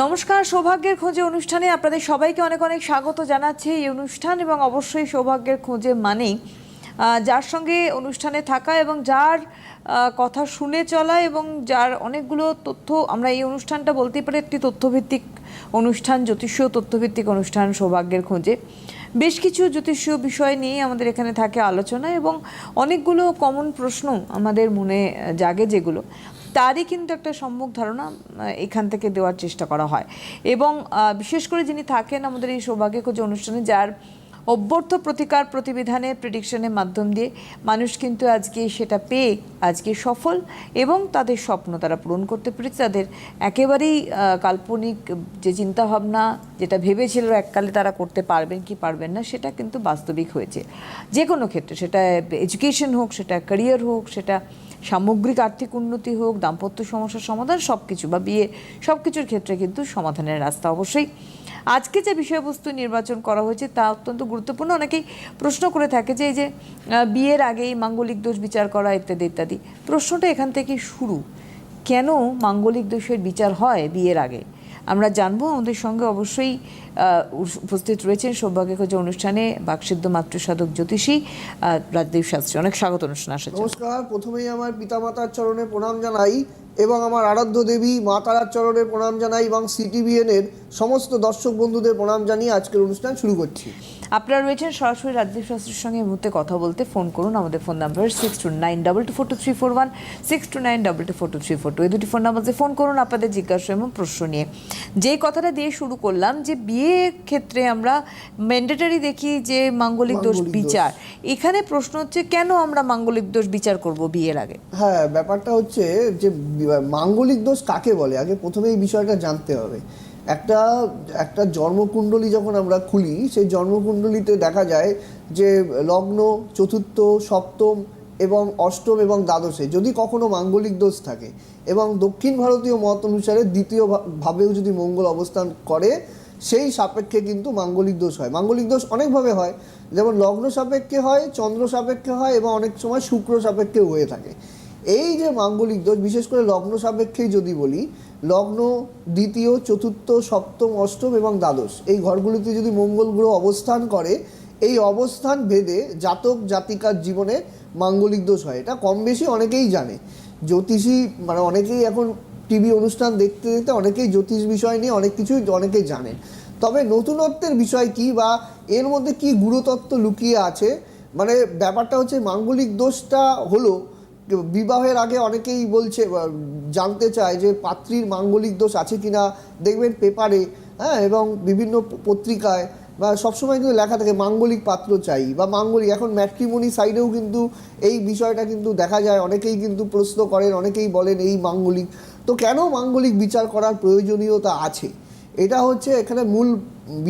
নমস্কার, সৌভাগ্যের খোঁজে অনুষ্ঠানে আপনাদের সবাইকে অনেক অনেক স্বাগত জানাচ্ছি। এই অনুষ্ঠান এবং অবশ্যই সৌভাগ্যের খোঁজে মানেই যার সঙ্গে অনুষ্ঠানে থাকা এবং যার কথা শুনে চলা এবং যার অনেকগুলো তথ্য, আমরা এই অনুষ্ঠানটা বলতেই পারি একটি তথ্যভিত্তিক অনুষ্ঠান, জ্যোতিষীয় তথ্যভিত্তিক অনুষ্ঠান সৌভাগ্যের খোঁজে। বেশ কিছু জ্যোতিষীয় বিষয় নিয়ে আমাদের এখানে থাকে আলোচনা এবং অনেকগুলো কমন প্রশ্ন আমাদের মনে, জাগে যেগুলো। তারই কিন্তু একটা সম্মুখ ধারণা এখান থেকে দেওয়ার চেষ্টা করা হয়। এবং বিশেষ করে যিনি থাকেন আমাদের এই সৌভাগ্য খোঁজ অনুষ্ঠানে, যার অভ্যর্থ প্রতিকার প্রতিবিধানে প্রেডিকশনের মাধ্যম দিয়ে মানুষ কিন্তু আজকে সেটা পেয়ে, আজকে সফল এবং তাদের স্বপ্ন তারা পূরণ করতে পেরেছে। তাদের একেবারেই কাল্পনিক যে চিন্তাভাবনা, যেটা ভেবেছিল এককালে তারা করতে পারবেন কি পারবেন না, সেটা কিন্তু বাস্তবিক হয়েছে। যে কোনো ক্ষেত্রে, সেটা এডুকেশন হোক, সেটা ক্যারিয়ার হোক, সেটা সামগ্রিক আর্থিক উন্নতি হোক, দাম্পত্য সমস্যার সমাধান সব কিছু বা বিয়ে সব কিছুর ক্ষেত্রে কিন্তু সমাধানের রাস্তা অবশ্যই। আজকে যে বিষয়বস্তু নির্বাচন করা হয়েছে তা অত্যন্ত গুরুত্বপূর্ণ। অনেকেই প্রশ্ন করে থাকে যে, এই যে বিয়ের আগেই মাঙ্গলিক দোষ বিচার করা ইত্যাদি ইত্যাদি। প্রশ্নটা এখান থেকেই শুরু। কেন মাঙ্গলিক দোষের বিচার হয় বিয়ের আগে? আমরা জানব। আমাদের সঙ্গে অবশ্যই উপস্থিত রয়েছেন সৌভাগ্য খোঁজ অনুষ্ঠানে বাকসিদ্ধ মাতৃসাধক জ্যোতিষী আহ, রাজদেব শাস্ত্রী। অনেক স্বাগত অনুষ্ঠান আসার জন্য। নমস্কার। প্রথমেই আমার পিতামাতার চরণে প্রণাম জানাই এবং আমার আরাধ্য দেবী মা তারার চরণে প্রণাম জানাই এবং সিটিভিএন এর সমস্ত দর্শক বন্ধুদের প্রণাম জানিয়ে আজকের অনুষ্ঠান শুরু করছি। আপনারা রয়েছেন সরাসরি রাজদীপ শাস্ত্রীর সঙ্গে মুহূর্তে কথা বলতে। ফোন করুন আমাদের phone number six two nine double two four two three four one six two nine double two four two three four two এই দুটি ফোন নাম্বারে ফোন করুন আপনাদের জিজ্ঞাসা এবং প্রশ্ন নিয়ে। যেই কথাটা দিয়ে শুরু করলাম যে বিয়ে ক্ষেত্রে আমরা ম্যান্ডেটারি দেখি যে মাঙ্গলিক দোষ বিচার। এখানে প্রশ্ন হচ্ছে কেন আমরা মাঙ্গলিক দোষ বিচার করব বিয়ের আগে? হ্যাঁ ব্যাপারটা হচ্ছে যে মাঙ্গলিক দোষ কাকে বলে? আগে প্রথমে এই বিষয়টা জানতে হবে। একটা একটা জন্মকুণ্ডলী যখন আমরা খুলি সেই জন্মকুণ্ডলীতে দেখা যায় যে লগ্ন চতুর্থ সপ্তম এবং অষ্টম এবং দ্বাদশে যদি কখনো মাঙ্গলিক দোষ থাকে এবং দক্ষিণ ভারতীয় মত অনুসারে দ্বিতীয় ভাবেও যদি মঙ্গল অবস্থান করে সেই সাপেক্ষে কিন্তু মাঙ্গলিক দোষ হয়। মাঙ্গলিক দোষ অনেকভাবে হয়। যেমন লগ্ন সাপেক্ষে হয়, চন্দ্র সাপেক্ষে হয় এবং অনেক সময় শুক্র সাপেক্ষে হয়ে থাকে। এই যে মাঙ্গলিক দোষ, বিশেষ করে লগ্ন সাপেক্ষেই যদি বলি, লগ্ন দ্বিতীয়, চতুর্থ, সপ্তম, অষ্টম এবং দ্বাদশ, এই ঘরগুলিতে যদি মঙ্গল গ্রহ অবস্থান করে, এই অবস্থান ভেদে জাতক জাতিকার জীবনে মাঙ্গলিক দোষ হয়। এটা কম বেশি অনেকেই জানে। জ্যোতিষী মানে অনেকেই এখন টিভি অনুষ্ঠান দেখতে দেখতে অনেকেই জ্যোতিষ বিষয় নিয়ে অনেক কিছুই অনেকেই জানেন তবে নতুনত্বের বিষয় কি বা এর মধ্যে কি গুরুতত্ত্ব লুকিয়ে আছে? মানে ব্যাপারটা হচ্ছে মাঙ্গলিক দোষটা হলো, বিবাহের আগে অনেকেই বলছে জানতে চায় যে পাত্রীর মাঙ্গলিক দোষ আছে কিনা, দেখবেন পেপারে হ্যাঁ এবং বিভিন্ন পত্রিকায়, বা সবসময় কিন্তু লেখা থাকে মাঙ্গলিক পাত্র চাই, বা মাঙ্গলিক, এখন ম্যাট্রিমনি সাইডেও কিন্তু এই বিষয়টা কিন্তু দেখা যায়, অনেকেই কিন্তু প্রশ্ন করেন, অনেকেই বলেন এই মাঙ্গলিক। তো কেন মাঙ্গলিক বিচার করার প্রয়োজনীয়তা আছে? এটা হচ্ছে এখানে মূল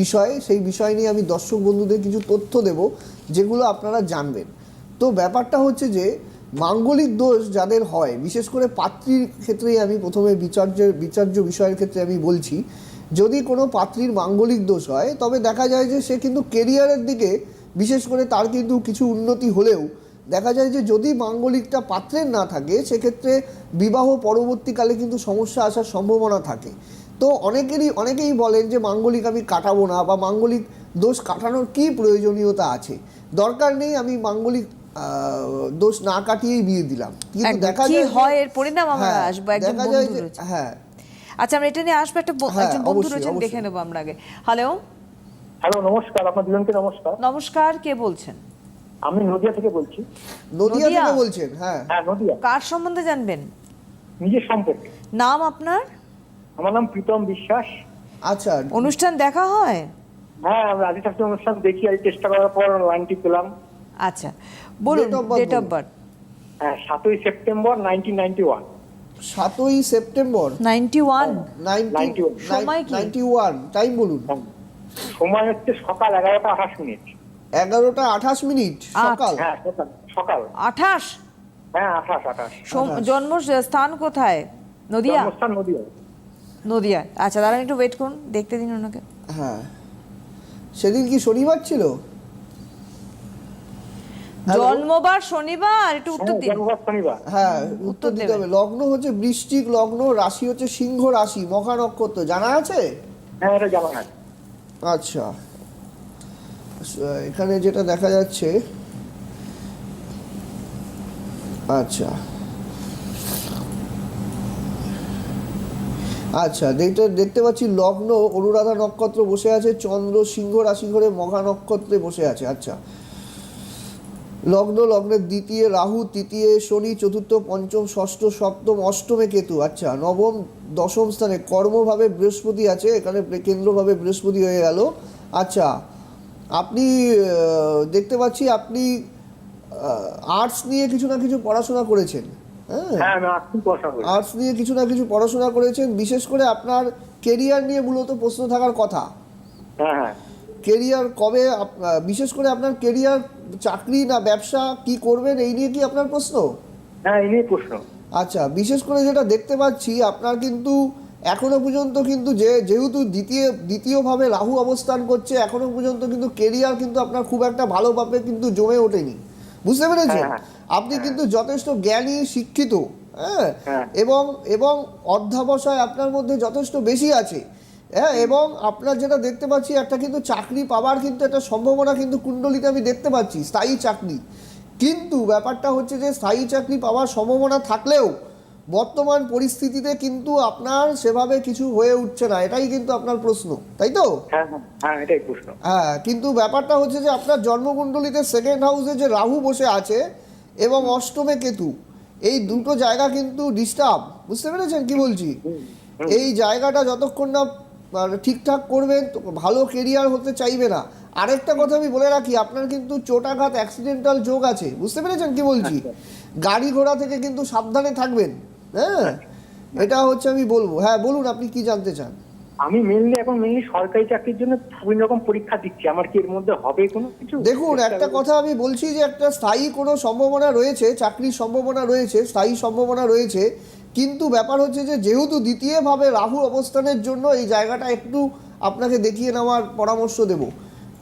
বিষয়, সেই বিষয় নিয়ে আমি দর্শক বন্ধুদের কিছু তথ্য দেব, যেগুলো আপনারা জানবেন। তো ব্যাপারটা হচ্ছে যে, মাঙ্গলিক দোষ যাদের হয়, বিশেষ করে পাত্রীর ক্ষেত্রেই আমি প্রথমে বিচার্যের বিচার্য বিষয়ের ক্ষেত্রে আমি বলছি, যদি কোনো পাত্রীর মাঙ্গলিক দোষ হয়, তবে দেখা যায় যে সে কিন্তু কেরিয়ারের দিকে, বিশেষ করে তার কিন্তু কিছু উন্নতি হলেও, দেখা যায় যে যদি মাঙ্গলিকটা পাত্রের না থাকে, সেক্ষেত্রে বিবাহ পরবর্তীকালে কিন্তু সমস্যা আসার সম্ভাবনা থাকে। তো অনেকেরই অনেকেই বলেন যে মাঙ্গলিক আমি কাটাবো না বা মাঙ্গলিক দোষ কাটানোর কি প্রয়োজনীয়তা আছে। দরকার নেই আমি মাঙ্গলিক দোষ না কাটিয়েই বিয়ে দিলাম। কিন্তু দেখা যায় হয়? এর পরিণাম আমরা হ্যাঁ, আসব। একজন দেখা যায় বন্ধু যে- হ্যাঁ। আচ্ছা আমরা এটা নিয়ে আসব। একটা হ্যাঁ, একজন বন্ধু রয়েছেন দেখে নেব আমরা আগে। হ্যালো হ্যালো নমস্কার। আপনার দুজনকে নমস্কার। নমস্কার কে বলছেন? আমি নদিয়া থেকে বলছি। নদিয়া নদিয়া? থেকে বলছেন হ্যাঁ। হ্যাঁ নদিয়া। কার সম্বন্ধে জানবেন? নিজের সম্পর্কে। নাম আপনার? আমার নাম প্রীতম বিশ্বাস। আচ্ছা। অনুষ্ঠান দেখা হয়? হ্যাঁ আমি রাজি শাস্ত্রী অনুষ্ঠান দেখি আজ চেষ্টা করার পর লাইনটি পেলাম। আচ্ছা বলুন ডেট অফ বার্থ হ্যাঁ সাতই সেপ্টেম্বর নাইনটিন নাইনটি ওয়ান সাতই সেপ্টেম্বর। নাইনটি ওয়ান সময় কি? নাইনটি ওয়ান টাইম বলুন সময় হচ্ছে সকাল এগারোটা আঠাশ মিনিট। এগারোটা আঠাশ মিনিট সকাল। হ্যাঁ সকাল সকাল। আঠাশ? হ্যাঁ আঠাশ আঠাশ। জন্ম স্থান কোথায়? নদিয়া? জন্মস্থান নদিয়া। নদিয়া আচ্ছা দাঁড়ান একটু ওয়েট করুন দেখতে দিন ওনাকে। হ্যাঁ। সেদিন কি শনিবার ছিল? জন্মবার শনিবার একটু উত্তর দিন। শনিবার। হ্যাঁ উত্তর দিতে হবে। লগ্ন হচ্ছে বৃশ্চিক লগ্ন রাশি হচ্ছে সিংহ রাশি মখা নক্ষত্র। জানা আছে? হ্যাঁ এটা জানা আছে। আচ্ছা। এখানে যেটা দেখা যাচ্ছে আচ্ছা। আচ্ছা দেখতে দেখতে পাচ্ছি লগ্ন, অনুরাধা নক্ষত্র বসে আছে, চন্দ্র সিংহ রাশি করে মঘা নক্ষত্রে বসে আছে আচ্ছা। লগ্ন, লগ্নের দ্বিতীয় রাহু, তৃতীয় শনি, চতুর্থ, পঞ্চম, ষষ্ঠ, সপ্তম, অষ্টমে কেতু আচ্ছা নবম, দশম স্থানে কর্মভাবে বৃহস্পতি আছে, এখানে কেন্দ্রভাবে বৃহস্পতি হয়ে গেল আচ্ছা আপনি দেখতে পাচ্ছি আপনি আর্টস নিয়ে কিছু না কিছু পড়াশোনা করেছেন। হ্যাঁ হ্যাঁ আর্টস নিয়ে কিছু না কিছু পড়াশোনা করেছেন বিশেষ করে আপনার কেরিয়ার নিয়ে মূলত প্রশ্ন থাকার কথা। হ্যাঁ হ্যাঁ। কেরিয়ার কবে বিশেষ করে আপনার কেরিয়ার চাকরি না ব্যবসা কি করবেন এই নিয়ে কি আপনার প্রশ্ন? হ্যাঁ এই নিয়ে প্রশ্ন। আচ্ছা বিশেষ করে যেটা দেখতে পাচ্ছি আপনার কিন্তু এখনও পর্যন্ত কিন্তু যে যেহেতু দ্বিতীয় দ্বিতীয়ভাবে রাহু অবস্থান করছে এখনও পর্যন্ত কিন্তু কেরিয়ার কিন্তু আপনার খুব একটা ভালোভাবে কিন্তু জমে ওঠেনি। বুঝতে পেরেছেন? হ্যাঁ, আপনি কিন্তু যথেষ্ট জ্ঞানী শিক্ষিত হ্যাঁ? হ্যাঁ। এবং এবং অধ্যাবসায় আপনার মধ্যে যথেষ্ট বেশি আছে হ্যাঁ? এবং আপনার যেটা দেখতে পাচ্ছি একটা কিন্তু চাকরি পাওয়ার কিন্তু একটা সম্ভাবনা কিন্তু কুণ্ডলিতে আমি দেখতে পাচ্ছি স্থায়ী চাকরি। কিন্তু ব্যাপারটা হচ্ছে যে স্থায়ী চাকরি পাওয়ার সম্ভাবনা থাকলেও বর্তমান পরিস্থিতিতে কিন্তু আপনার সেভাবে কিছু হয়ে উঠছে না এটাই কিন্তু আপনার প্রশ্ন তাই তো? হ্যাঁ হ্যাঁ হ্যাঁ হ্যাঁ কিন্তু ব্যাপারটা হচ্ছে যে আপনার জন্মকুণ্ডলিতে সেকেন্ড হাউসে যে রাহু বসে আছে এবং অষ্টমে কেতু এই দুটো জায়গা কিন্তু ডিস্টার্ব বুঝতে পেরেছেন কি বলছি? এই জায়গাটা যতক্ষণ না মানে ঠিকঠাক করবেন ভালো কেরিয়ার হতে চাইবে না। আরেকটা কথা আমি বলে রাখি আপনার কিন্তু চোটাঘাত অ্যাক্সিডেন্টাল যোগ আছে বুঝতে পেরেছেন কি বলছি? গাড়ি ঘোড়া থেকে কিন্তু সাবধানে থাকবেন। হ্যাঁ এটা হচ্ছে আমি বলব। হ্যাঁ বলুন আপনি কি জানতে চান? আমি মেনলি এখন মেনলি সরকারি চাকরির জন্য বিভিন্ন রকম পরীক্ষা দিচ্ছি। আমার কি এর মধ্যে হবে কোনো কিছু? দেখুন একটা কথা আমি বলছি যে একটা স্থায়ী কোনো সম্ভাবনা রয়েছে চাকরির সম্ভাবনা রয়েছে স্থায়ী সম্ভাবনা রয়েছে কিন্তু ব্যাপার হচ্ছে যে যেহেতু দ্বিতীয়ভাবে রাহু অবস্থানের জন্য এই জায়গাটা একটু আপনাকে দেখিয়ে নেওয়ার পরামর্শ দেব।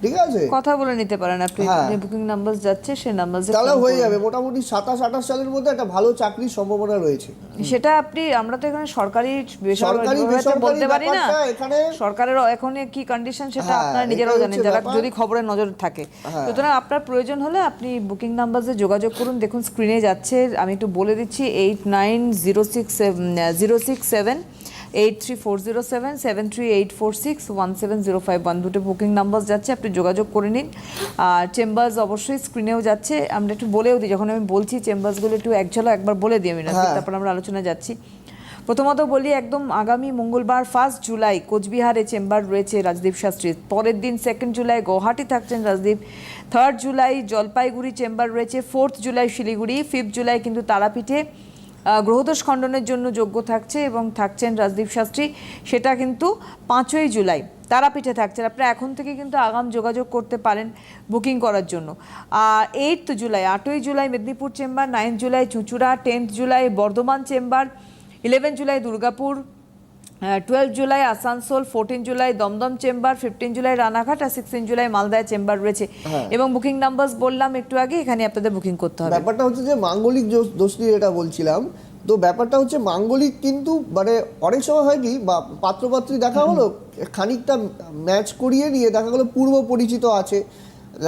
ঠিক আছে? কথা বলে নিতে পারেন আপনি। যে বুকিং নাম্বার যাচ্ছে সেই নাম্বার তাহলে হয়ে যাবে। মোটামুটি সাতাশ আঠাশ সালের মধ্যে একটা ভালো চাকরির সম্ভাবনা রয়েছে। সেটা আপনি আমরা তো এখানে সরকারি সরকারি, বেসরকারি বলতে পারি না। এখানে- সরকারের এখন কি কন্ডিশন সেটা হ্যাঁ, আপনারা নিজেরাও জানেন যারা যদি খবরের নজর থাকে। হ্যাঁ। সুতরাং আপনার প্রয়োজন হলে আপনি বুকিং নাম্বারে যোগাযোগ করুন। দেখুন স্ক্রিনে যাচ্ছে আমি একটু বলে দিচ্ছি eight nine zero six zero six seven eight three four zero seven seven three eight four six one seven zero five one দুটো বুকিং নাম্বার যাচ্ছে আপনি যোগাযোগ করে নিন। আর চেম্বার্স অবশ্যই স্ক্রিনেও যাচ্ছে। আমরা একটু বলেও দিই যখন আমি বলছি চেম্বার্সগুলো একটু এক ঝলক একবার বলে দিই আমি হ্যাঁ। তারপর আমরা আলোচনা যাচ্ছি। প্রথমত বলি একদম আগামী মঙ্গলবার ফার্স্ট জুলাই কোচবিহারে চেম্বার রয়েছে রাজদীপ শাস্ত্রীর। পরের দিন সেকেন্ড জুলাই গুয়াহাটি থাকছেন Rajdeep. Third July Jalpaiguri chamber রয়েছে। Fourth July Siliguri. Fifth July কিন্তু তারাপীঠে গ্রহদোষ খণ্ডনের জন্য যোগ্য থাকছে এবং থাকছেন রাজদীপ শাস্ত্রী। সেটা কিন্তু পাঁচই জুলাই তারাপীঠে থাকছেন আপনারা এখন থেকে কিন্তু আগাম যোগাযোগ করতে পারেন বুকিং করার জন্য। আর এইট জুলাই, আটই July Medinipur chamber ninth July চুঁচুড়া, tenth July Bardhaman chamber, eleven July Durgapur twelve July Asansol fourteen July Dumdum chamber fifteen July Ranaghat আর সিক্সটিন জুলাই মালদায় চেম্বার রয়েছে। হ্যাঁ। এবং বুকিং নাম্বার বললাম একটু আগে এখানে আপনাদের বুকিং করতে হবে। ব্যাপারটা হচ্ছে যে মাঙ্গলিক দোষ- দোষ নিয়ে এটা বলছিলাম তো ব্যাপারটা হচ্ছে মাঙ্গলিক কিন্তু মানে অনেক সময় হয় কি বা পাত্রপাত্রী দেখা হলো খানিকটা ম্যাচ করিয়ে নিয়ে দেখা গেলো পূর্ব পরিচিত আছে।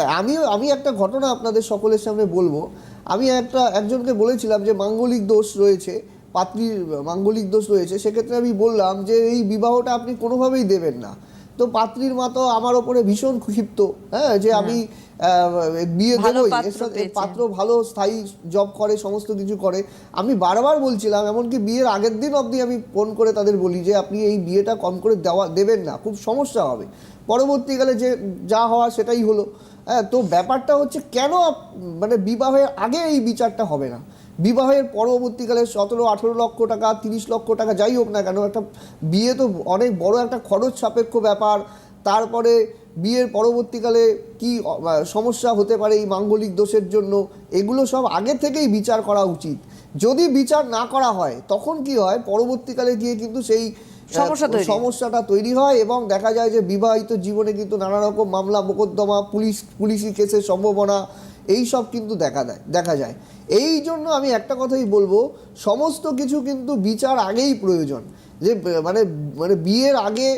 আমিও আমি একটা ঘটনা আপনাদের সকলের সামনে বলব। আমি একটা একজনকে বলেছিলাম যে মাঙ্গলিক দোষ রয়েছে পাত্রীর মাঙ্গলিক দোষ রয়েছে সেক্ষেত্রে আমি বললাম যে এই বিবাহটা আপনি কোনোভাবেই দেবেন না। তো পাত্রীর মা তো আমার ওপরে ভীষণ ক্ষিপ্ত হ্যাঁ যে আমি আহ, বিয়ে দেবই। পাত্র ভালো স্থায়ী জব করে সমস্ত কিছু করে। আমি বারবার বলছিলাম এমনকি বিয়ের আগের দিন অবধি আমি ফোন করে তাদের বলি যে আপনি এই বিয়েটা কম করে দেওয়া দেবেন না খুব সমস্যা হবে। পরবর্তীকালে যে যা হওয়া সেটাই হলো হ্যাঁ তো ব্যাপারটা হচ্ছে কেন মানে বিবাহের আগে এই বিচারটা হবে না? বিবাহের পরবর্তীকালে সতেরো আঠেরো লক্ষ টাকা তিরিশ লক্ষ টাকা যাই হোক না কেন একটা বিয়ে তো অনেক বড় একটা খরচ সাপেক্ষ ব্যাপার। তারপরে বিয়ের পরবর্তীকালে কি সমস্যা হতে পারে এই মাঙ্গলিক দোষের জন্য এগুলো সব আগে থেকেই বিচার করা উচিত। যদি বিচার না করা হয় তখন কি হয় পরবর্তীকালে গিয়ে কিন্তু সেই সমস্যাটা তৈরি হয় এবং দেখা যায় যে বিবাহিত জীবনে কিন্তু নানা রকম মামলা মোকদ্দমা পুলিশ পুলিশি কেসের সম্ভাবনা এই সব কিন্তু দেখা দেয়, দেখা যায়। এই জন্য আমি একটা কথাই বলব, সমস্ত কিছু কিন্তু বিচার আগেই প্রয়োজন। যে মানে মানে বিয়ের আগে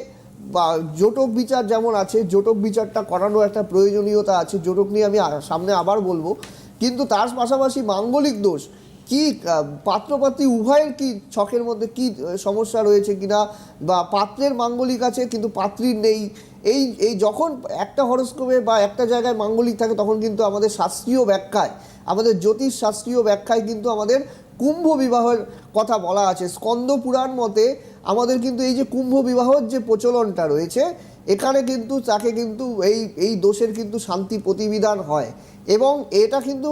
বা জোটক বিচার যেমন আছে, জোটক বিচারটা করানো একটা প্রয়োজনীয়তা আছে, জোটক নিয়ে আমি সামনে আবার বলব। কিন্তু তার পাশাপাশি মাঙ্গলিক দোষ, কি পাত্রপাত্রী উভয়ের কি ছকের মধ্যে কি সমস্যা রয়েছে কিনা, বা পাত্রের মাঙ্গলিক আছে, কিন্তু পাত্রীর নেই এই এই যখন একটা হরস্কোপে বা একটা জায়গায় মাঙ্গলিক থাকে, তখন কিন্তু আমাদের শাস্ত্রীয় ব্যাখ্যায়, আমাদের জ্যোতিষ শাস্ত্রীয় ব্যাখ্যায় কিন্তু আমাদের কুম্ভ বিবাহের কথা বলা আছে। স্কন্দ পুরাণ মতে আমাদের কিন্তু এই যে কুম্ভ বিবাহর যে প্রচলনটা রয়েছে, এখানে কিন্তু তাকে কিন্তু এই এই দোষের কিন্তু শান্তি প্রতিবিধান হয়। এবং এটা কিন্তু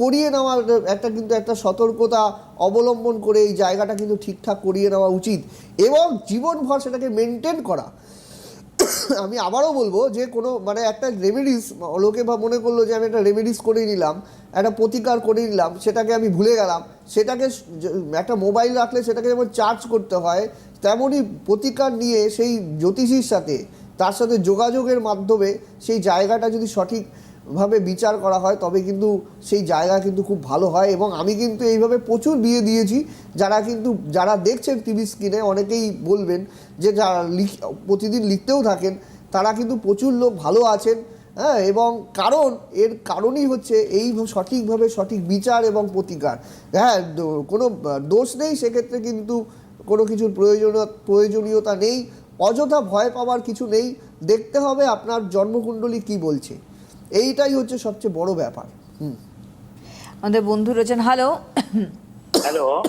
করিয়ে নেওয়ার একটা কিন্তু একটা সতর্কতা অবলম্বন করে এই জায়গাটা কিন্তু ঠিকঠাক করিয়ে নেওয়া উচিত। এবং জীবনভর সেটাকে মেনটেন করা। আমি আবারও বলব যে কোনো মানে একটা রেমেডিস লোকে বা মনে করল যে আমি একটা রেমেডিস করে নিলাম, একটা প্রতিকার করে নিলাম, সেটাকে আমি ভুলে গেলাম, সেটাকে একটা মোবাইল রাখলে সেটাকে যেমন চার্জ করতে হয়, তেমনই প্রতিকার নিয়ে সেই জ্যোতিষীর সাথে, তার সাথে যোগাযোগের মাধ্যমে সেই জায়গাটা যদি সঠিকভাবে বিচার করা হয়, তবে কিন্তু সেই জায়গা কিন্তু খুব ভালো হয় এবং আমি কিন্তু এইভাবে প্রচুর বিয়ে দিয়েছি। যারা কিন্তু, যারা দেখছেন টিভি স্ক্রিনে অনেকেই বলবেন যে যারা লিখ, প্রতিদিন লিখতেও থাকেন, তারা কিন্তু প্রচুর লোক ভালো আছেন হ্যাঁ এবং কারণ, এর কারণই হচ্ছে এই সঠিকভাবে সঠিক বিচার এবং প্রতিকার। হ্যাঁ কোনো, দোষ নেই সেক্ষেত্রে কিন্তু কোনো কিছুর প্রয়োজন, প্রয়োজনীয়তা নেই, অযথা ভয় পাওয়ার কিছু নেই। দেখতে হবে আপনার জন্মকুণ্ডলী কি বলছে। এইটাই হচ্ছে সবচেয়ে বড় ব্যাপার। হুম। আমাদের বন্ধু রয়েছেন হ্যালো। হ্যালো।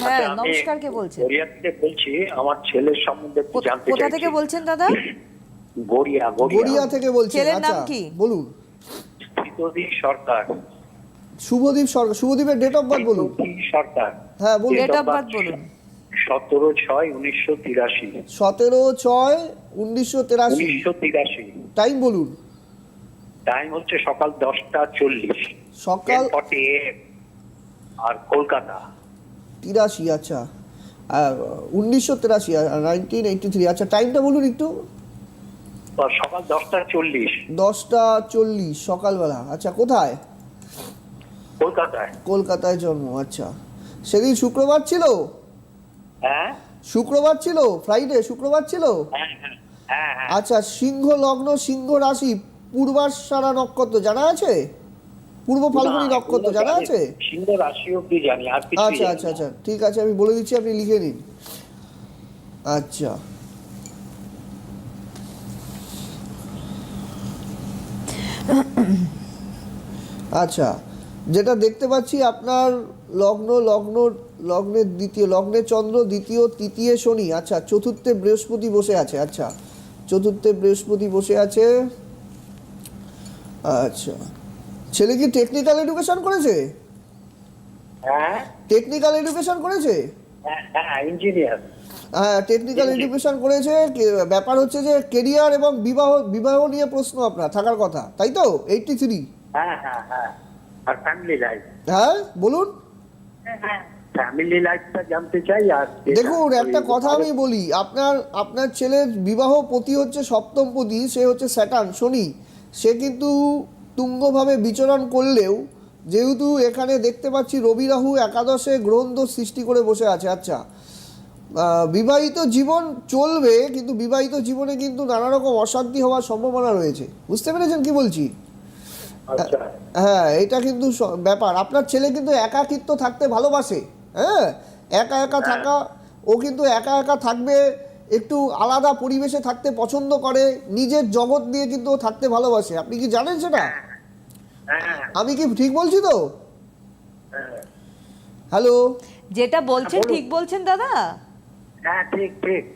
হ্যাঁ, আচ্ছা, নমস্কার, কে বলছেন? গড়িয়া থেকে বলছি আমার ছেলের সম্বন্ধে একটু জানতে কোথা থেকে বলছেন দাদা? গড়িয়া গড়িয়া। থেকে বলছেন ছেলের নাম আচ্ছা কি? বলুন। সরকার। শুভদীপ সরকার শুভদীপের ডেট অফ বার্থ বলুন। সরকার। হ্যাঁ বলুন। ডেট অফ বার্থ বলুন। সতেরো ছয় উনিশশো তিরাশি। সতেরো ছয় উনিশশো তেরাশি। উনিশশো তিরাশি। টাইম বলুন। টাইম হচ্ছে সকাল দশটা চল্লিশ। সকাল ফর্টি আর কলকাতা। তিরাশি আচ্ছা। উনিশশো তেরাশি নাইনটিন এইটি থ্রি আচ্ছা টাইমটা বলুন একটু। সকাল দশটা চল্লিশ। দশটা চল্লিশ সকালবেলা। আচ্ছা কোথায়? কলকাতায়। কলকাতায় জন্ম আচ্ছা। সেদিন শুক্রবার ছিল? হ্যাঁ? শুক্রবার ছিল? ফ্রাইডে শুক্রবার ছিল? হ্যাঁ, হ্যাঁ হ্যাঁ। আচ্ছা সিংহ লগ্ন সিংহ রাশি পূর্বাশারা নক্ষত্র জানা আছে? পূর্ব ফাল্গুনি নক্ষত্র জানা আছে? সিংহ রাশি জানি আর কিছু আচ্ছা আচ্ছা আচ্ছা ঠিক আছে আমি বলে দিচ্ছি আপনি লিখে নিন। আচ্ছা। আচ্ছা যেটা দেখতে পাচ্ছি আপনার লগ্ন লগ্ন লগ্নের দ্বিতীয় লগ্নে চন্দ্র দ্বিতীয় তৃতীয় শনি আচ্ছা চতুর্থে বৃহস্পতি বসে আছে আচ্ছা চতুর্থে বৃহস্পতি বসে আছে আচ্ছা। ছেলে কি টেকনিক্যাল এডুকেশন করেছে? হ্যাঁ। টেকনিক্যাল এডুকেশন করেছে? হ্যাঁ হ্যাঁ ইঞ্জিনিয়ার হ্যাঁ টেকনিক্যাল এডুকেশন করেছে। ব্যাপার হচ্ছে যে কেরিয়ার এবং বিবাহ বিবাহ নিয়ে প্রশ্ন আপনার থাকার কথা। তাই তো? এইটটি থ্রি হ্যাঁ হ্যাঁ হ্যাঁ। আর ফ্যামিলি লাইফ হ্যাঁ বলুন। ফ্যামিলি লাইফটা জানতে চাই আর দেখুন একটা কথা আমি বলি। আপনার আপনার ছেলের বিবাহ পতি হচ্ছে সপ্তম পতি সে হচ্ছে স্যাটার্ন শনি। সে কিন্তু তুঙ্গভাবে বিচরণ করলেও যেহেতু এখানে দেখতে পাচ্ছি রবি রাহু একাদশে গ্রহণ সৃষ্টি করে বসে আছে। আচ্ছা বিবাহিত জীবন চলবে কিন্তু বিবাহিত জীবনে কিন্তু নানা রকম অশান্তি হওয়ার সম্ভাবনা রয়েছে। বুঝতে পেরেছেন কি বলছি? আচ্ছা। হ্যাঁ এটা কিন্তু ব্যাপার। আপনার ছেলে কিন্তু একাকিত্ব থাকতে ভালোবাসে হ্যাঁ? একা একা থাকা ও কিন্তু একা একা থাকবে একটু আলাদা পরিবেশে থাকতে পছন্দ করে নিজের জগৎ দিয়ে কিন্তু থাকতে ভালোবাসে। আপনি কি জানেন সেটা? হ্যাঁ। আমি কি ঠিক বলছি তো? হ্যাঁ। হ্যালো? যেটা বলছেন ঠিক বলছেন দাদা? হ্যাঁ ঠিক ঠিক।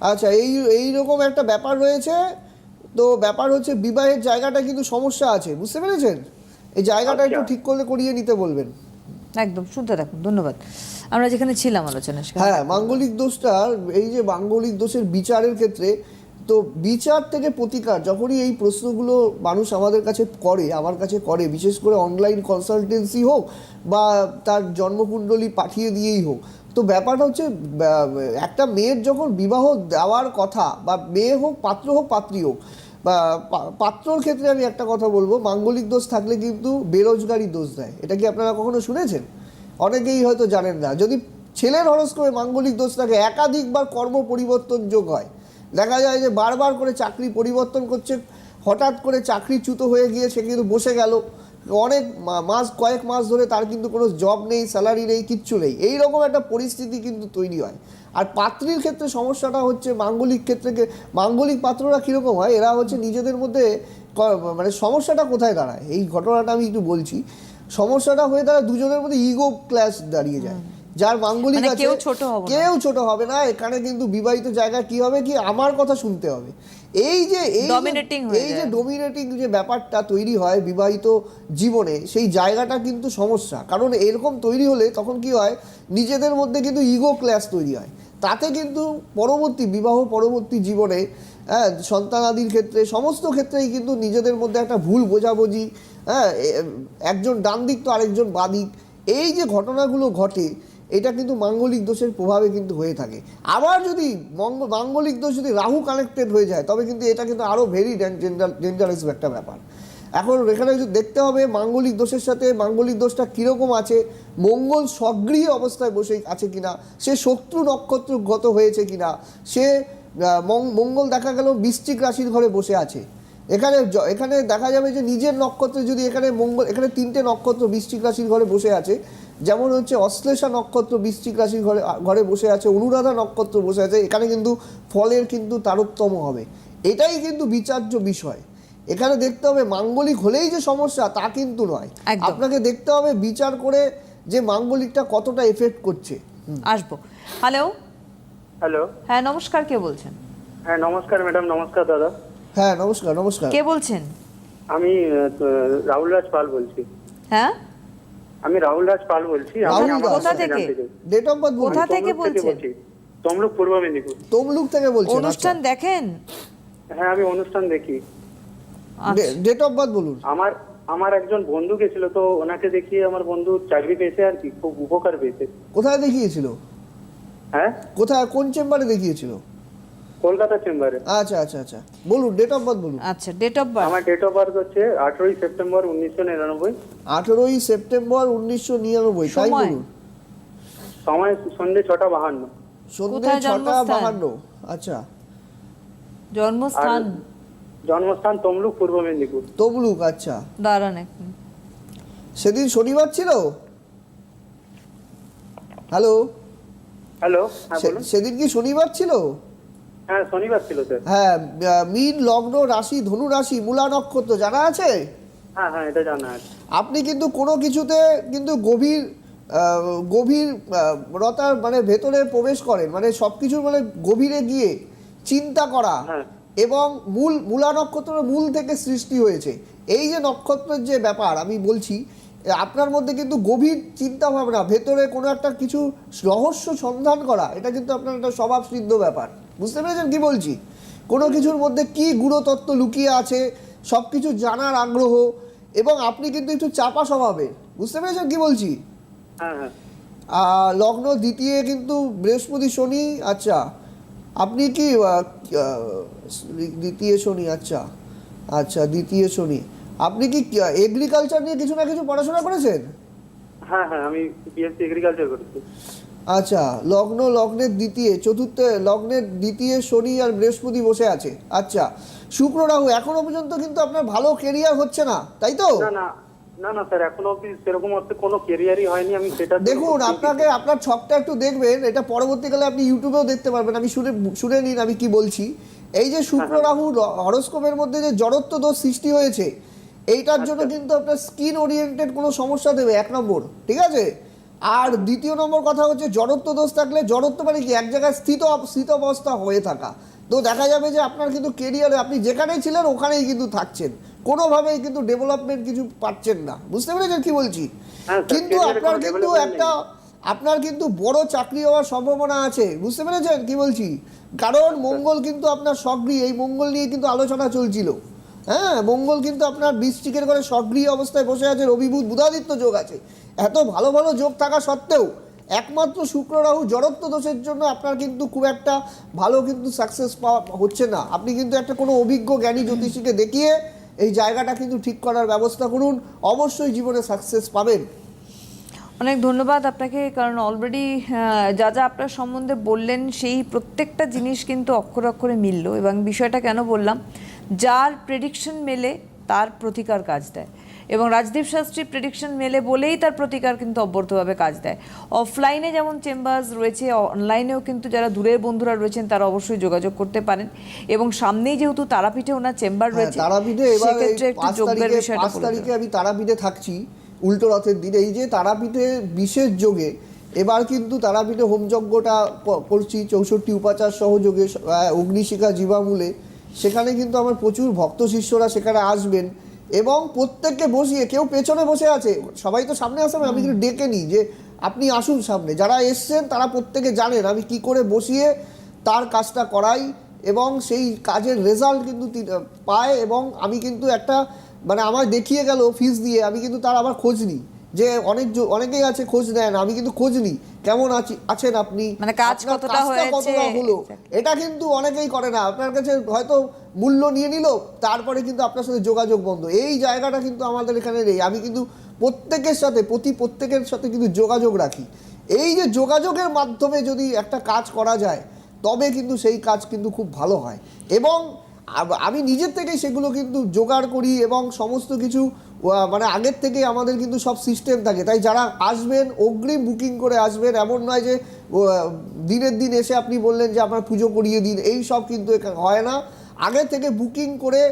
আচ্ছা এই এই রকম একটা ব্যাপার রয়েছে। তো ব্যাপার হচ্ছে বিবাহের জায়গাটা কিন্তু সমস্যা আছে বুঝতে পেরেছেন? এই জায়গাটা একটু আচ্ছা। ঠিক করলে করিয়ে নিতে বলবেন। একদম, শুনতে থাকুন, ধন্যবাদ। আমরা যেখানে ছিলাম আলোচনা হ্যাঁ মাঙ্গলিক দোষটা, এই যে মাঙ্গলিক দোষের বিচারের ক্ষেত্রে, তো বিচার থেকে প্রতিকার, যখনই এই প্রশ্নগুলো মানুষ আমাদের কাছে করে, আমার কাছে করে, বিশেষ করে অনলাইন কনসালটেন্সি হোক বা তার জন্মকুণ্ডলী পাঠিয়ে দিয়েই হোক, তো ব্যাপারটা হচ্ছে একটা মেয়ের যখন বিবাহ দেওয়ার কথা, বা মেয়ে হোক, পাত্র হোক, পাত্রী হোক পাত্রর ক্ষেত্রে আমি একটা কথা বলব, মাঙ্গলিক দোষ থাকলে কিন্তু বেরোজগারি দোষ দেয়। এটা কি আপনারা কখনো শুনেছেন? অনেকেই হয়তো জানেন না। যদি ছেলের হরস্কোপে মাঙ্গলিক দোষ থাকে, একাধিকবার কর্ম পরিবর্তন যোগ হয়। দেখা যায় যে বারবার করে চাকরি পরিবর্তন করছে, হঠাৎ করে চাকরিচ্যুত হয়ে গিয়ে সে কিন্তু বসে গেল। অনেক মাস কয়েক মাস ধরে তার কিন্তু কোনো জব নেই স্যালারি নেই কিচ্ছু নেই। এই রকম একটা পরিস্থিতি কিন্তু তৈরি হয়। আর পাত্রীর ক্ষেত্রে সমস্যাটা হচ্ছে মাঙ্গলিক ক্ষেত্রে মাঙ্গলিক পাত্ররা কীরকম হয়? এরা হচ্ছে নিজেদের মধ্যে মানে সমস্যাটা কোথায় দাঁড়ায়? এই ঘটনাটা আমি একটু বলছি। সমস্যাটা হয়ে দাঁড়ায় দুজনের মধ্যে ইগো ক্লাস দাঁড়িয়ে যায়। যার মাঙ্গলিক মানে আছে। কেউ ছোট হবে না। এখানে কিন্তু বিবাহিত জায়গা কি হবে কি? আমার কথা শুনতে হবে। এই যে এই যে- এই। ডোমিনেটিং যে ব্যাপারটা তৈরি হয় বিবাহিত জীবনে সেই জায়গাটা কিন্তু সমস্যা। কারণ এরকম তৈরি হলে তখন কি হয় নিজেদের মধ্যে কিন্তু ইগো ক্লাস তৈরি হয়। তাতে কিন্তু পরবর্তী বিবাহ পরবর্তী জীবনে হ্যাঁ সন্তানাদির ক্ষেত্রে সমস্ত ক্ষেত্রেই কিন্তু নিজেদের মধ্যে একটা ভুল বোঝাবুঝি হ্যাঁ একজন ডান দিক তো আরেকজন বাদিক। এই যে ঘটনাগুলো ঘটে এটা কিন্তু মাঙ্গলিক দোষের প্রভাবে কিন্তু হয়ে থাকে। আবার যদি মঙ্গ- মাঙ্গলিক দোষ যদি রাহু কানেক্টেড হয়ে যায়, তবে কিন্তু এটা কিন্তু আরও ভেরি ডেঞ্জারাস একটা ব্যাপার। এখন এখানে যদি দেখতে হবে মাঙ্গলিক দোষের সাথে, মাঙ্গলিক দোষটা কীরকম আছে, মঙ্গল সগৃহী অবস্থায় বসে আছে কিনা, সে শত্রু নক্ষত্রগত হয়েছে কিনা, সে মঙ্গল দেখা গেল বৃশ্চিক রাশির ঘরে বসে আছে। এখানে এখানে দেখা যাবে যে নিজের নক্ষত্রে যদি এখানে মঙ্গল এখানে তিনটে নক্ষত্র বৃশ্চিক রাশির ঘরে বসে আছে যেমন হচ্ছে অশ্লেষা নক্ষত্র বৃশ্চিক রাশির ঘরে ঘরে বসে আছে অনুরাধা নক্ষত্র বসে আছে এখানে কিন্তু ফলের কিন্তু তারতম্য হবে। এটাই কিন্তু বিচার্য বিষয়। এখানে দেখতে হবে মাঙ্গলিক হলেই যে সমস্যা তা কিন্তু নয়। আপনাকে দেখতে হবে বিচার করে যে মাঙ্গলিকটা কতটা এফেক্ট করছে। আসব। হ্যালো হ্যালো হ্যাঁ নমস্কার কে বলছেন? হ্যাঁ নমস্কার ম্যাডাম নমস্কার দাদা। হ্যাঁ নমস্কার নমস্কার। কে বলছেন? আমি রাহুল রাজ পাল বলছি। হ্যাঁ? আমি রাহুল রাজ পাল বলছি কোথা থেকে? ডেট অফ বার্থ কোথা থেকে বলছেন? বলছি। তমলুক পূর্ব মেদিনীপুর। তমলুক থেকে বলছেন অনুষ্ঠান দেখেন? হ্যাঁ আমি অনুষ্ঠান দেখি। আচ্ছা। ডেট অফ বার্থ বলুন। আমার আমার একজন বন্ধু গেছিল তো ওনাকে দেখিয়ে আমার বন্ধু চাকরি পেয়েছে আর কি খুব উপকার পেয়েছে। কোথায় দেখিয়েছিল? হ্যাঁ? কোথায় কোন চেম্বারে দেখিয়েছিল? কলকাতা চেম্বারে। আচ্ছা আচ্ছা আচ্ছা। বলুন ডেট অফ বার্থ বলুন। আচ্ছা ডেট অফ বার্থ আমার ডেট অফ বার্থ হচ্ছে আঠারোই সেপ্টেম্বর উনিশশো নিরানব্বই। আঠেরোই সেপ্টেম্বর উনিশশো নিরানব্বই তাই বলুন। সময় সন্ধ্যে ছটা বাহান্ন। কোথায় ছটা জন্মস্থান? বাহান্ন আচ্ছা। জন্মস্থান? জন্মস্থান তমলুক পূর্ব মেদিনীপুর। তমলুক আচ্ছা। দাঁড়ান এক সেদিন শনিবার ছিল? হ্যালো? হ্যালো হ্যাঁ সেদিন কি শনিবার ছিল? হ্যাঁ শনিবার ছিল স্যার হ্যাঁ মীন লগ্ন রাশি ধনু রাশি মূলা নক্ষত্র জানা আছে? হ্যাঁ হ্যাঁ এটা জানা আছে। আপনি কিন্তু কোনো কিছুতে কিন্তু গভীর গভীর রতার মানে ভেতরে প্রবেশ করেন মানে সব কিছুর মানে গভীরে গিয়ে চিন্তা করা। এবং মূল মূলা নক্ষত্রের মূল থেকে সৃষ্টি হয়েছে। এই যে নক্ষত্রের যে ব্যাপার আমি বলছি আপনার মধ্যে কিন্তু গভীর চিন্তা ভাবনা ভেতরে কোনো একটা কিছু রহস্য সন্ধান করা এটা কিন্তু আপনার একটা স্বভাব সিদ্ধ ব্যাপার। বুঝতে পেরেছেন কি বলছি? কোনো কিছুর মধ্যে কি গুণতত্ত্ব লুকিয়ে আছে সব কিছু জানার আগ্রহ এবং আপনি কিন্তু একটু চাপা স্বভাবে বুঝতে পেরেছেন কি বলছি? হ্যাঁ হ্যাঁ। লগ্ন দ্বিতীয় কিন্তু বৃহস্পতি শনি আচ্ছা। আপনি কি দ্বিতীয় শনি আচ্ছা। আচ্ছা দ্বিতীয় শনি। আপনি কি এগ্রিকালচার নিয়ে কিছু না কিছু পড়াশোনা করেছেন? হ্যাঁ হ্যাঁ আমি বিএসসি এগ্রিকালচার করেছি। আচ্ছা লগ্ন লগ্নের দ্বিতীয় চতুর্থ লগ্নের দ্বিতীয় শনি আর বৃহস্পতি বসে আছে। আচ্ছা শুক্র রাহু এখনও পর্যন্ত কিন্তু আপনার ভালো কেরিয়ার হচ্ছে না তাই তো? না না না না স্যার এখনও অব্দি সেরকম অর্থে কোনো কেরিয়ারই হয়নি আমি সেটা দেখুন আপনাকে আপনার ছকটা একটু দেখবেন এটা পরবর্তীকালে আপনি ইউটিউবেও দেখতে পারবেন আমি শুনে শুনে নিন আমি কি বলছি। এই যে শুক্র রাহু হরস্কোপের মধ্যে যে জড়ত্ব দোষ সৃষ্টি হয়েছে এইটার জন্য কিন্তু আপনার স্কিন ওরিয়েন্টেড কোনো সমস্যা দেবে এক নম্বর ঠিক আছে? আর দ্বিতীয় নম্বর কথা হচ্ছে জড়ত্ব দোষ থাকলে জড়ত্ব মানে কি? এক জায়গায় স্থিত স্থিত অবস্থা হয়ে থাকা। তো দেখা যাবে যে আপনার কিন্তু কেরিয়ারে আপনি যেখানেই ছিলেন ওখানেই কিন্তু থাকছেন। কোনোভাবেই কিন্তু ডেভেলপমেন্ট কিছু পাচ্ছেন না। বুঝতে পেরেছেন কি বলছি? হ্যাঁ, কিন্তু আপনার কিন্তু একটা আপনার কিন্তু বড় চাকরি হওয়ার সম্ভাবনা আছে। বুঝতে পেরেছেন কি বলছি? কারণ মঙ্গল কিন্তু আপনার সক্রিয়। এই মঙ্গল নিয়ে কিন্তু আলোচনা চলছিল। হ্যাঁ মঙ্গল কিন্তু আপনার বৃষ্টিকের ঘরে সক্রিয় অবস্থায় বসে আছে রবিবুধ বুধাদিত্য যোগ আছে। এত ভালো ভালো যোগ থাকা সত্ত্বেও একমাত্র শুক্র রাহু জড়ত্ব দোষের জন্য আপনার কিন্তু খুব একটা ভালো কিন্তু সাকসেস পাওয়া হচ্ছে না। আপনি কিন্তু একটা কোনো অভিজ্ঞ জ্ঞানী জ্যোতিষীকে দেখিয়ে এই জায়গাটা কিন্তু ঠিক করার ব্যবস্থা করুন, অবশ্যই জীবনে সাকসেস পাবেন। অনেক ধন্যবাদ আপনাকে, কারণ অলরেডি যা যা আপনার সম্বন্ধে বললেন, সেই প্রত্যেকটা জিনিস কিন্তু অক্ষর অক্ষরে মিলল। এবং বিষয়টা কেন বললাম? যার প্রেডিকশন মেলে তার প্রতিকার কাজ দেয়। এবং রাজদীপ শাস্ত্রী প্রেডিকশন মেলে বলেই তার প্রতিকার কিন্তু অব্যর্থভাবে কাজ দেয়। অফলাইনে যেমন চেম্বার্স রয়েছে অনলাইনেও কিন্তু যারা দূরের বন্ধুরা রয়েছেন তারা অবশ্যই যোগাযোগ করতে পারেন। এবং সামনেই যেহেতু তারাপীঠে ওনার চেম্বার হ্যাঁ, রয়েছে তারাপীঠে এবার এই সেক্ষেত্রে একটু পাঁচ বিষয়টা পাঁচ তারিখে আমি তারাপীঠে থাকছি উল্টো রথের দিন। এই যে তারাপীঠে বিশেষ যোগে এবার কিন্তু তারাপীঠে হোমযজ্ঞটা করছি। চৌষট্টি উপাচার সহযোগে অগ্নিশিখা জীবামূলে সেখানে কিন্তু আমার প্রচুর ভক্ত শিষ্যরা সেখানে আসবেন এবং প্রত্যেককে বসিয়ে কেউ পেছনে বসে আছে সবাই তো সামনে আসে না, আমি কিন্তু ডেকে নিই যে আপনি আসুন সামনে। যারা এসছেন তারা প্রত্যেকে জানেন আমি কি করে বসিয়ে তার কাজটা করাই এবং সেই কাজের রেজাল্ট কিন্তু পায় এবং আমি কিন্তু একটা মানে আমার দেখিয়ে গেল ফিস দিয়ে আমি কিন্তু তার আবার খোঁজ নিই। যে অনেক অনেকেই আছে খোঁজ নেয় না আমি কিন্তু খোঁজ নিই কেমন আছি আছেন আপনি? মানে কাজ কতটা হয়েছে, হলো? এটা কিন্তু অনেকেই করে না। আপনার কাছে হয়তো মূল্য নিয়ে নিল তারপরে কিন্তু আপনার সাথে যোগাযোগ বন্ধ। এই জায়গাটা কিন্তু আমাদের এখানে নেই। আমি কিন্তু প্রত্যেকের সাথে প্রতি প্রত্যেকের সাথে কিন্তু যোগাযোগ রাখি। এই যে যোগাযোগের মাধ্যমে যদি একটা কাজ করা যায় তবে কিন্তু সেই কাজ কিন্তু খুব ভালো হয়। এবং আমি নিজের থেকেই সেগুলো কিন্তু জোগাড় করি এবং সমস্ত কিছু মানে আগের থেকে আমাদের কিন্তু সব সিস্টেম থাকে। তাই যারা আসবেন, অগ্রিম বুকিং করে আসবেন, এমন নয় যে দিনের দিন এসে আপনি বললেন যে আপনার পুজো করিয়ে দিন। এই সব কিন্তু হয় না। আগে থেকে বুকিং করে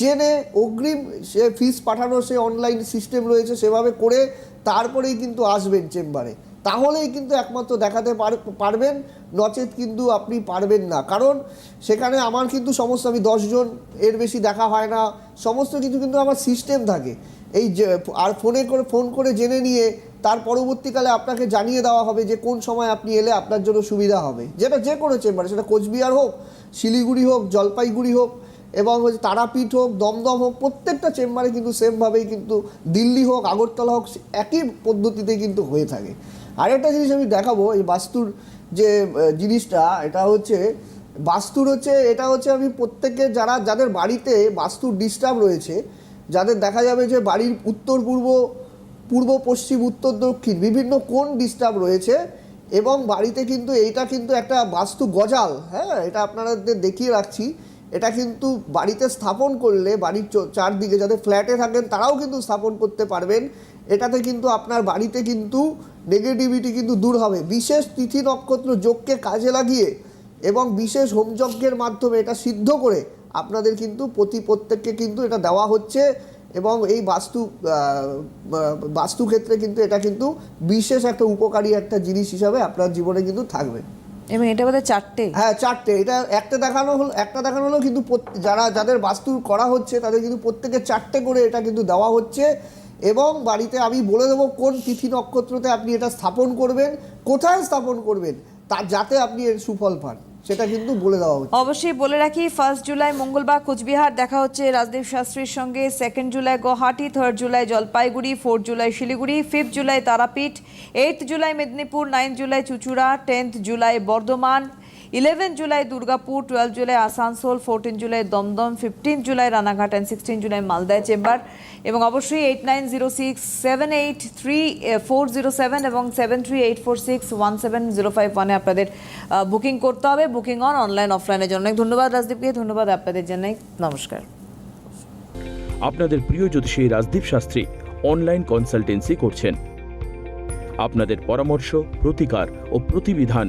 জেনে অগ্রিম সে ফিস পাঠানো, সে অনলাইন সিস্টেম রয়েছে সেভাবে করে তারপরেই কিন্তু আসবেন চেম্বারে তাহলেই কিন্তু একমাত্র দেখাতে পার- পারবেন। নচেত কিন্তু আপনি পারবেন না। কারণ সেখানে আমার কিন্তু সমস্ত, আমি দশজন এর বেশি দেখা হয় না। সমস্ত কিছু কিন্তু আমার সিস্টেম থাকে। এই যে, আর ফোনে করে, ফোন করে জেনে নিয়ে তার পরবর্তীকালে আপনাকে জানিয়ে দেওয়া হবে যে কোন সময় আপনি এলে আপনার জন্য সুবিধা হবে। যেটা যে কোনো চেম্বারে সেটা কোচবিহার হোক, শিলিগুড়ি হোক, জলপাইগুড়ি হোক, এবং হচ্ছে তারাপীঠ হোক, দমদম হোক, প্রত্যেকটা চেম্বারে কিন্তু সেমভাবেই কিন্তু দিল্লি হোক, আগরতলা হোক, একই পদ্ধতিতে কিন্তু হয়ে থাকে। আরেকটা জিনিস আমি দেখাবো, এই বাস্তুর যে জিনিসটা, এটা হচ্ছে, বাস্তুর হচ্ছে, এটা হচ্ছে আমি প্রত্যেকে যারা, যাদের বাড়িতে বাস্তুর ডিস্টার্ব রয়েছে, যাদের দেখা যাবে যে বাড়ির উত্তর পূর্ব পূর্ব, পশ্চিম, উত্তর, দক্ষিণ বিভিন্ন কোন ডিস্টার্ব রয়েছে এবং বাড়িতে কিন্তু এইটা কিন্তু একটা বাস্তু গজাল হ্যাঁ এটা আপনাদের দেখিয়ে রাখছি। এটা কিন্তু বাড়িতে স্থাপন করলে, বাড়ির চারদিকে যাদের ফ্ল্যাটে থাকেন, তারাও কিন্তু স্থাপন করতে পারবেন। এটাতে কিন্তু আপনার বাড়িতে কিন্তু নেগেটিভিটি কিন্তু দূর হবে। বিশেষ তিথি নক্ষত্র যোগকে কাজে লাগিয়ে এবং বিশেষ হোমযজ্ঞের মাধ্যমে এটা সিদ্ধ করে আপনাদের কিন্তু প্রতি প্রত্যেককে কিন্তু এটা দেওয়া হচ্ছে এবং এই বাস্তু আহ, আহ, বাস্তু ক্ষেত্রে কিন্তু এটা কিন্তু বিশেষ একটা উপকারী একটা জিনিস হিসাবে আপনার জীবনে কিন্তু থাকবে। এবং এটা বোধহয় চারটে? হ্যাঁ চারটে। এটা একটা দেখানো হলো একটা দেখানো হলো কিন্তু যারা যাদের বাস্তু করা হচ্ছে তাদের কিন্তু প্রত্যেকে চারটে করে এটা কিন্তু দেওয়া হচ্ছে। এবং বাড়িতে আমি বলে দেবো কোন তিথি নক্ষত্রতে আপনি এটা স্থাপন করবেন, কোথায় স্থাপন করবেন, তা যাতে আপনি এর সুফল পান, সেটা কিন্তু বলে দেওয়া হচ্ছে। অবশ্যই বলে রাখি ফার্স্ট জুলাই মঙ্গলবার কোচবিহার, দেখা হচ্ছে রাজদীপ শাস্ত্রীর সঙ্গে second July Guwahati third July Jalpaiguri fourth July Siliguri fifth July Tarapith eighth July Medinipur ninth July Chuchura tenth July Bardhaman eleven July Durgapur, twelve July Asansol, fourteen July Dumdum, fifteen July Ranaghat and sixteen July মালদায় chamber. এবং অবশ্যই eight nine zero six seven eight three four zero seven এবং seven three eight four six one seven zero five ওয়ানে আপনাদের booking করতে হবে। Booking on, online, অফলাইনের জন্য। অনেক ধন্যবাদ রাজদীপকে। ধন্যবাদ আপনাদের জানাই। নমস্কার। আপনাদের প্রিয় জ্যোতিষী রাজদীপ শাস্ত্রী অনলাইন কনসালটেন্সি করছেন। আপনাদের পরামর্শ, প্রতিকার ও প্রতিবিধান